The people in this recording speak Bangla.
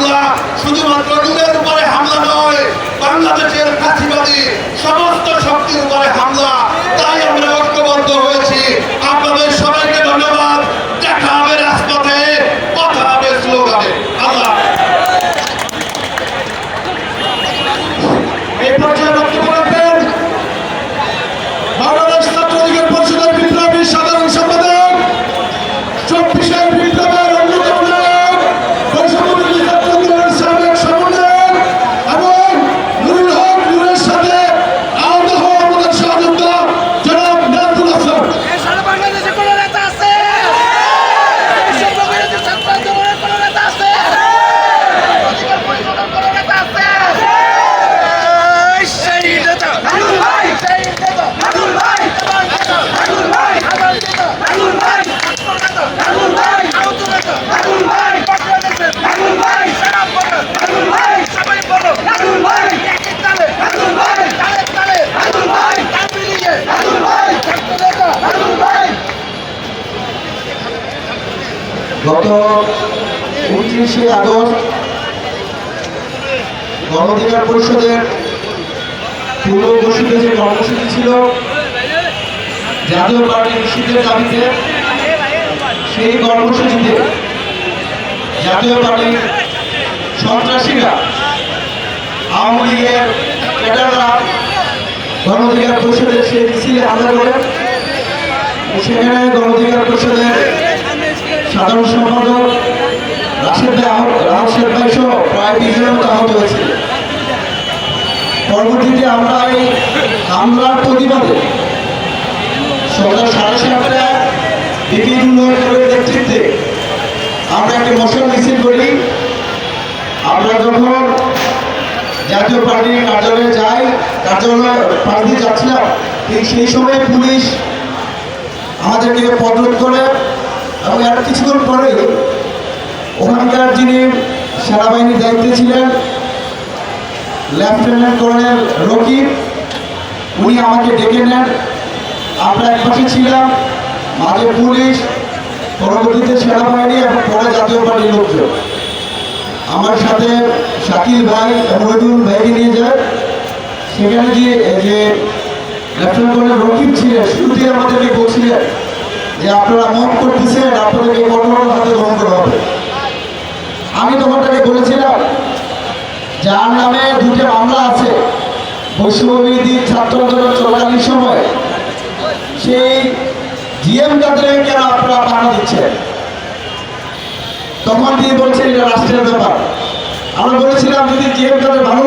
হামলা শুধুমাত্র নূরের উপরে হামলা নয় বাংলাদেশের ফাঁসিবাদী গত উনত্রিশে আগস্ট গণঅধিকার পরিষদের পূর্ব ঘোষিত যে কর্মসূচি ছিল জাতীয় পার্টি নিষিদ্ধের দাবিতে সেই কর্মসূচিতে জাতীয় পার্টির সন্ত্রাসীরা আওয়ামী লীগের ক্যাডাররা গণঅধিকার পরিষদের সেই মিছিলে হামলা করে সেখানে গণঅধিকার পরিষদের সাধারণ সম্পাদক রাশেদ রাশেদ ভাই সহ প্রায় জন মতো আহত হয়েছিল পরবর্তীতে আমরা এই হামলার প্রতিবাদে সকাল সাড়ে সাতটায় নেতৃত্বে আমরা একটি মশাল মিছিল করি, আমরা যখন জাতীয় পার্টির কার্যালয়ে যাই, কার্যালয়ে পাশ দিয়ে যাচ্ছিলাম ঠিক সেই সময় পুলিশ আমাদেরকে পদরোধ করে এবং আর কিছুক্ষণ পরে ওখানকার যিনি সেনাবাহিনীর দায়িত্বে ছিলেন, লেফটেন্যান্ট কর্নেল রকিব, উনি আমাকে ডেকে নেন। আমরা এক একপাশে ছিলাম, মাঝে পুলিশ পরবর্তীতে সেনাবাহিনী এবং পরে জাতীয় পার্টির লোকজন। আমার সাথে শাকিল ভাই, মহিদুল ভাইকে নিয়ে যায়। সেখানে যে যে লেফটেন্যান্ট কর্নেল রকিব ছিলেন শুরুতে আমাদেরকে বলছিলেন যে আপনারা মন করতেছেন, আপনাদেরকে কঠোর হাতে গ্রহণ করা হবে। আমি তখন তাকে বলেছিলাম, যার নামে দুটো মামলা আছে, বৈষম্যবিরোধী ছাত্র আন্দোলন চলাকালীন সময় জিএম কাদেরকে কেন আপনারা পাহারা দিচ্ছেন তখন তিনি বলছেন এটা রাষ্ট্রের ব্যাপার। আমরা বলেছিলাম যদি জিএম কাদের ভালো